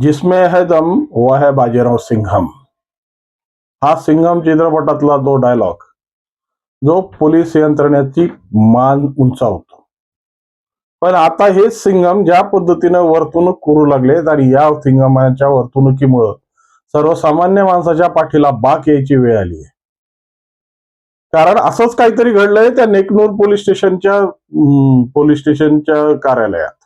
जिसमें है दम व है बाजीराव सिंघम। हा सिंघम चित्रपटातला जो डायलॉग जो पोलीस यंत्रणेची मान उंचावतो. पण आता हे सिंघम ज्या पद्धतीनं वर्तणूक करू लागलेत आणि या सिंघमाच्या वर्तणुकीमुळं सर्वसामान्य माणसाच्या पाठीला बाक यायची वेळ आली आहे. कारण असंच काहीतरी घडलंय त्या नेकनूर पोलीस स्टेशनच्या पोलीस स्टेशनच्या कार्यालयात.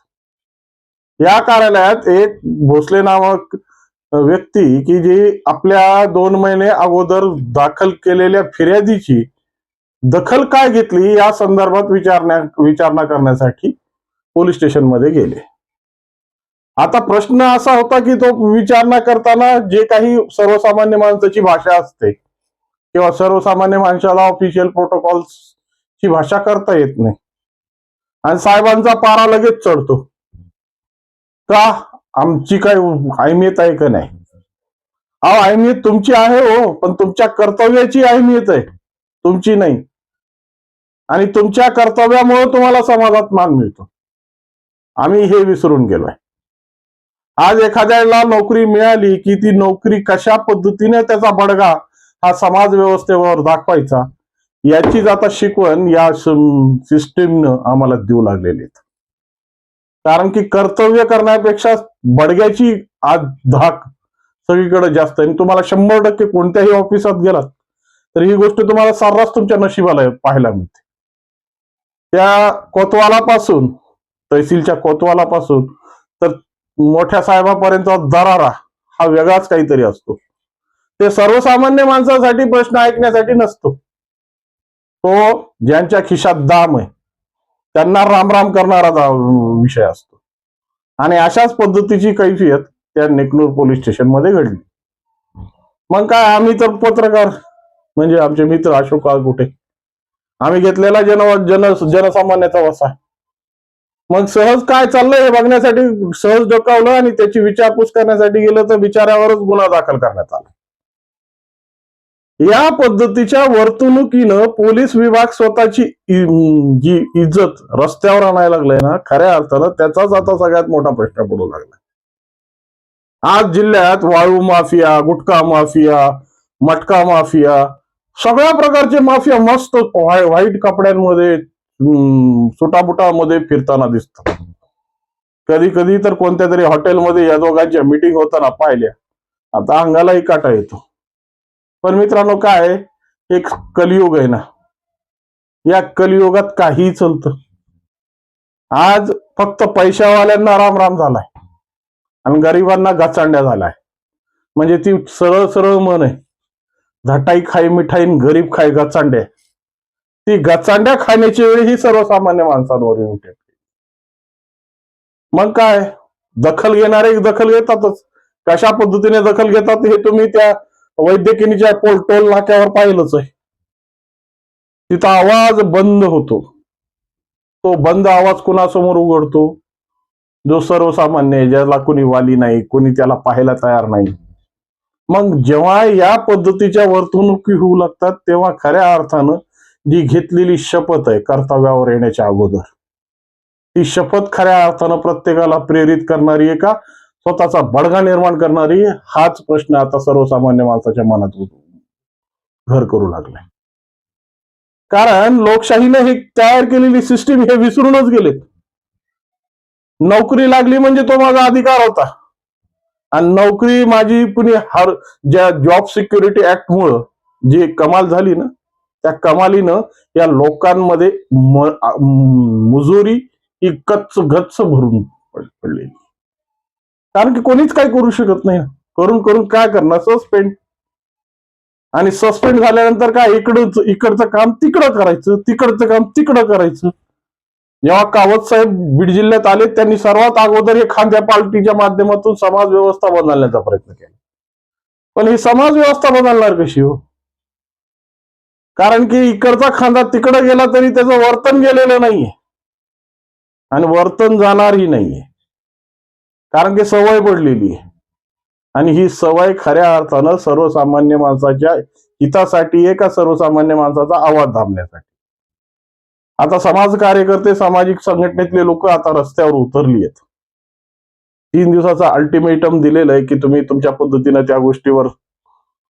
या कार्यालयात एक भोसले नामक व्यक्ती की जी आपल्या दोन महिने अगोदर दाखल केलेल्या फिर्यादीची दखल काय घेतली या संदर्भात विचारण्या विचारणा करण्यासाठी पोलीस स्टेशनमध्ये गेले. आता प्रश्न असा होता की तो विचारणा करताना जे काही सर्वसामान्य माणसाची भाषा असते किंवा सर्वसामान्य माणसाला ऑफिशियल प्रोटोकॉल्स ची भाषा करता येत नाही. आणि साहेबांचा पारा लगेच चढतो. का? आमची काय अहमियत आहे का नाही? अहो अहमियत तुमची आहे हो पण तुमच्या कर्तव्याची अहमियत आहे. तुमची नाही. आणि तुमच्या कर्तव्यामुळे तुम्हाला समाजात मान मिळतो. आम्ही हे विसरून गेलोय. आज एखाद्याला नोकरी मिळाली की ती नोकरी कशा पद्धतीने त्याचा बडगा हा समाज व्यवस्थेवर दाखवायचा याचीच आता शिकवण या सिस्टीमनं आम्हाला देऊ लागलेली आहेत. कारण की कर्तव्य करण्यापेक्षा बडग्याची आज धाक सगळीकडे जास्त आहे. आणि तुम्हाला शंभर टक्के कोणत्याही ऑफिसात गेलात तर ही गोष्ट तुम्हाला सर्रास तुमच्या नशिबाला पाहायला मिळते. त्या कोतवालापासून तहसीलच्या कोतवालापासून तर मोठ्या साहेबापर्यंत दरारा हा वेगळाच काहीतरी असतो. ते सर्वसामान्य माणसासाठी प्रश्न ऐकण्यासाठी नसतो. तो ज्यांच्या खिशात दाम आहे त्यांना रामराम करणारा विषय असतो. आणि अशाच पद्धतीची कैफियत त्या नेकनूर पोलीस स्टेशनमध्ये घडली. मग काय आम्ही तर पत्रकार म्हणजे आमचे मित्र अशोक कुठे आम्ही घेतलेला जन जन जनसामान्याचा वसा. मग सहज काय चाललंय हे बघण्यासाठी सहज डोकावलं आणि त्याची विचारपूस करण्यासाठी गेलं तर बिचाऱ्यावरच गुन्हा दाखल करण्यात आला. या पद्धतीच्या वर्तणुकीनं पोलीस विभाग स्वतःची जी इज्जत रस्त्यावर आणायला लागलाय ना खऱ्या अर्थानं त्याचाच आता सगळ्यात मोठा प्रश्न पडू लागला. आज जिल्ह्यात वाळू माफिया गुटखा माफिया मटका माफिया सगळ्या प्रकारचे माफिया मस्त व्हाईट कपड्यांमध्ये सुटाबुटामध्ये फिरताना दिसतात. कधी कधी तर कोणत्या तरी हॉटेलमध्ये या दोघांच्या मिटिंग होताना पाहिल्या. आता अंगालाही काटा येतो. पण मित्रांनो काय एक कलियुग आहे ना. या कलियुगात काहीही चलतं. आज फक्त पैशावाल्यांना राम राम झालाय. आणि गरिबांना गचांड्या झालाय. म्हणजे ती सरळ सरळ मन आहे. झटाई खाई मिठाई गरीब खाई गचांड्या. ती गचांड्या खाण्याची वेळ ही सर्वसामान्य माणसांवर येऊन ठेपली मग काय? दखल घेणारे दखल घेतातच. कशा पद्धतीने दखल घेतात हे तुम्ही त्या वैद्यकिनीच्या पोल टोल नाक्यावर पाहिलंच आहे. तिथं आवाज बंद होतो. तो बंद आवाज कुणासमोर उघडतो? जो सर्वसामान्य आहे ज्याला कोणी वाली नाही कोणी त्याला पाहायला तयार नाही. मग जेव्हा या पद्धतीच्या वर्तणुकी होऊ लागतात तेव्हा खऱ्या अर्थानं जी घेतलेली शपथ आहे कर्तव्यावर येण्याच्या अगोदर ती शपथ खऱ्या अर्थानं प्रत्येकाला प्रेरित करणारी आहे का? स्वतःचा बडगा निर्माण करणारी हाच प्रश्न आता सर्वसामान्य माणसाच्या मनात घर करू लागलाय. कारण लोकशाहीने हे तयार केलेली सिस्टीम हे विसरूनच गेलेत. नोकरी लागली म्हणजे तो माझा अधिकार होता. आणि नोकरी माझी पुणे हर ज्या जॉब सिक्युरिटी ऍक्ट मुळे जी कमाल झाली ना त्या कमालीनं या लोकांमध्ये मुजुरी ही गच्च गच्च भरून पडलेली. कारण की कोणीच काही करू शकत नाही. करून करून काय करणार? सस्पेंड आणि सस्पेंड झाल्यानंतर काय? इकडं इकडचं काम तिकडं करायचं तिकडचं काम तिकडं करायचं. जेव्हा कावत साहेब बीड जिल्ह्यात आले त्यांनी सर्वात अगोदर हे खांद्या पार्टीच्या माध्यमातून समाज व्यवस्था बदलण्याचा प्रयत्न केला. पण ही समाज व्यवस्था बदलणार कशी हो? कारण की इकडचा खांदा तिकडं गेला तरी त्याचं वर्तन गेलेलं नाहीये. आणि वर्तन जाणारही नाहीये. कारण की सवय पडलेली आहे. आणि ही सवय खऱ्या अर्थानं सर्वसामान्य माणसाच्या हितासाठी आहे का सर्वसामान्य माणसाचा आवाज दाबण्यासाठी आता समाज कार्यकर्ते सामाजिक संघटनेतले लोक आता रस्त्यावर उतरली आहेत. तीन दिवसाचा अल्टिमेटम दिलेलं आहे की तुम्ही तुमच्या पद्धतीनं त्या गोष्टीवर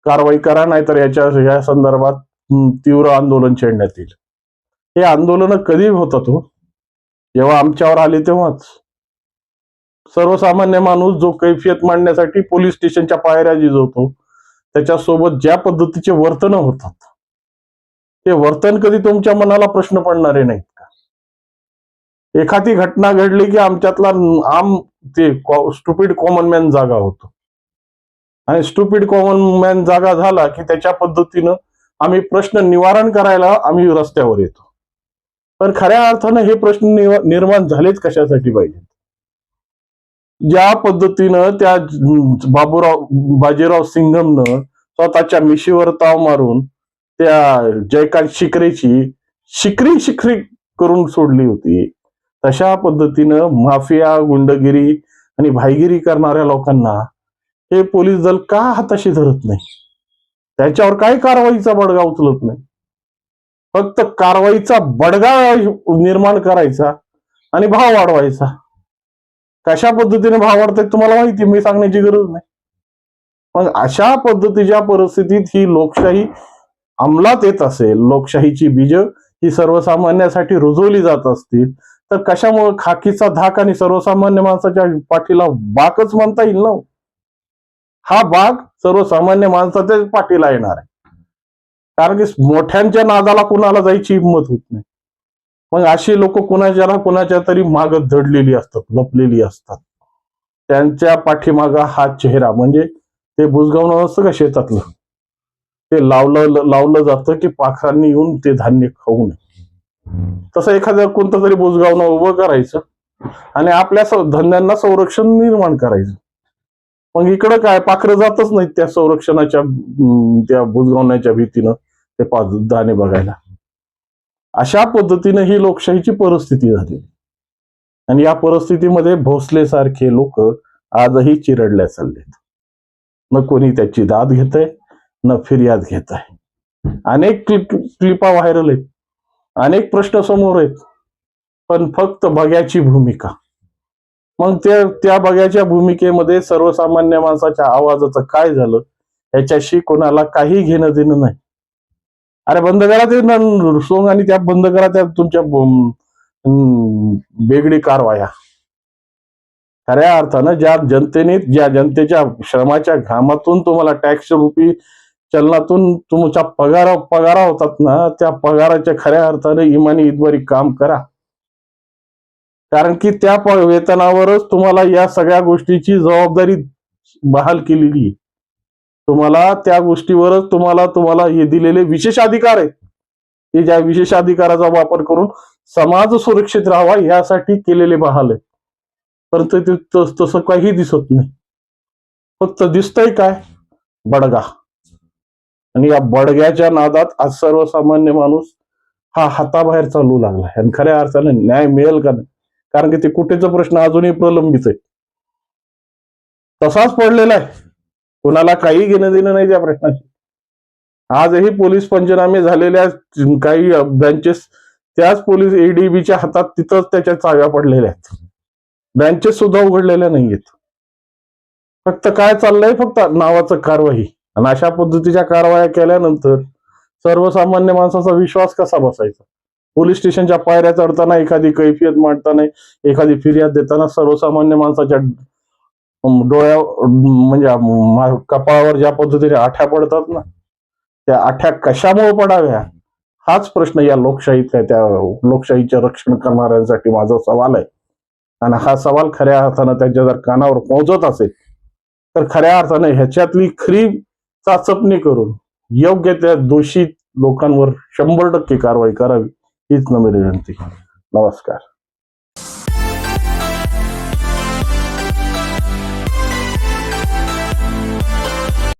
कारवाई करा नाहीतर याच्या या संदर्भात तीव्र आंदोलन छेडण्यात येईल. हे आंदोलन कधी होतात हो जेव्हा आमच्यावर आले तेव्हाच. सर्वसामान्य माणूस जो कैफियत मांडण्यासाठी पोलीस स्टेशनच्या पायऱ्या जिजवतो त्याच्यासोबत ज्या पद्धतीचे वर्तन होतात ते वर्तन कधी तुमच्या मनाला प्रश्न पडणारे नाहीत का? एखादी घटना घडली की आमच्यातला आम ते स्टुपिड कॉमन मॅन जागा होतो. आणि स्टुपिड कॉमन मॅन जागा झाला की त्याच्या पद्धतीनं आम्ही प्रश्न निवारण करायला आम्ही रस्त्यावर येतो. पण खऱ्या अर्थानं हे प्रश्न निर्माण झालेच कशासाठी पाहिजे? ज्या पद्धतीनं त्या बाबूराव बाजीराव सिंघमनं स्वतःच्या मिशीवर ताव मारून त्या जयकांत शिकरेची शिकरी शिकरी करून सोडली होती. तशा पद्धतीनं माफिया गुंडगिरी आणि भाईगिरी करणाऱ्या लोकांना हे पोलीस दल का हाताशी धरत नाही? त्याच्यावर काय कारवाईचा बडगा उचलत नाही? फक्त कारवाईचा बडगा निर्माण करायचा आणि भाव वाढवायचा. कशा पद्धतीने भाव वाढतात तुम्हाला माहिती मी सांगण्याची गरज नाही. मग अशा पद्धतीच्या परिस्थितीत ही लोकशाही अंमलात येत असेल लोकशाहीची बीज ही सर्वसामान्यासाठी रुजवली जात असतील तर कशामुळे खाकीचा धाक आणि सर्वसामान्य माणसाच्या पाठीला बाकच म्हणता येईल ना हो? हा बाग सर्वसामान्य माणसाच्याच पाठीला येणार आहे. कारण की मोठ्यांच्या नादाला कुणाला जायची हिंमत होत नाही. मग अशी लोक कुणाच्या ना कुणाच्या तरी माग धडलेली असतात लपलेली असतात. त्यांच्या पाठीमागा हा चेहरा म्हणजे ते बुजगावणं असतं का शेतातलं? ते लावलं लावलं जातं की पाखरांनी येऊन ते धान्य खाऊ नये. तसं एखादं कोणतं तरी बुजगावणं उभं करायचं आणि आपल्या धंद्यांना संरक्षण निर्माण करायचं. मग इकडं काय पाखरं जातच नाहीत त्या संरक्षणाच्या त्या बुजगावण्याच्या भीतीनं ते पा- दाणे बघायला. अशा पद्धतीने ही लोकशाहीची परिस्थिती झाली. आणि या परिस्थितीमध्ये भोसले सारखे लोक आजही चिरडल्या चाललेत. न कोणी त्याची दाद घेत आहे न फिर्याद घेत आहे अनेक क्लिप क्लिपा व्हायरल आहेत. अनेक प्रश्न समोर आहेत. पण फक्त बघ्याची भूमिका. मग त्या त्या बघ्याच्या भूमिकेमध्ये सर्वसामान्य माणसाच्या आवाजाचं काय झालं? याच्याशी कोणाला काही घेणं देणं नाही. अरे बंद करा ते सोंग आणि त्या बंद करा त्या तुमच्या वेगळी कारवाया. खऱ्या अर्थानं ज्या जनतेने ज्या जनतेच्या श्रमाच्या घामातून तुम्हाला टॅक्स रुपी चलनातून तुमच्या पगारा पगारा होतात ना त्या पगाराच्या खऱ्या अर्थाने इमानी इतबारी काम करा. कारण की त्या वेतनावरच तुम्हाला या सगळ्या गोष्टीची जबाबदारी बहाल केलेली आहे. तुम्हाला त्या गोष्टीवरच तुम्हाला तुम्हाला हे दिलेले विशेष अधिकार आहेत. की ज्या विशेष अधिकाराचा वापर करून समाज सुरक्षित राहावा यासाठी केलेले बहाल आहे परंतु ते तस- तसं काही दिसत नाही. फक्त दिसतंय काय? बडगा. आणि या बडग्याच्या नादात आज सर्वसामान्य माणूस हा हाताबाहेर चालू लागला आणि खऱ्या अर्थाने न्याय मिळेल का नाही? कारण की ते कुठेचा प्रश्न अजूनही प्रलंबित आहे. तसाच पडलेला आहे. कोणाला काही घेणं देणं नाही त्या प्रश्नाशी आजही पोलीस पंचनामे झालेल्या काही ब्रँचेस त्याच पोलीस एडीबीच्या हातात तिथंच त्याच्या चाव्या पडलेल्या आहेत. ब्रँचेस सुद्धा उघडलेल्या नाहीयेत. फक्त काय चाललंय फक्त नावाचं कारवाई. आणि अशा पद्धतीच्या कारवाया केल्यानंतर सर्वसामान्य माणसाचा विश्वास कसा बसायचा? पोलीस स्टेशनच्या पायऱ्या चढताना एखादी कैफियत मांडताना एखादी फिर्याद देताना सर्वसामान्य माणसाच्या डोळ्या म्हणजे कपाळावर ज्या पद्धतीने आठ्या पडतात ना त्या आठ्या कशामुळे पडाव्या? हाच प्रश्न या लोकशाहीतल्या त्या लोकशाहीचे रक्षण करणाऱ्यांसाठी माझा सवाल आहे. आणि हा सवाल खऱ्या अर्थानं त्यांच्या जर कानावर पोहोचत असेल तर खऱ्या अर्थानं ह्याच्यातली खरी चाचपणी करून योग्य त्या दोषी लोकांवर शंभर टक्के कारवाई करावी हीच नवी विनंती. नमस्कार.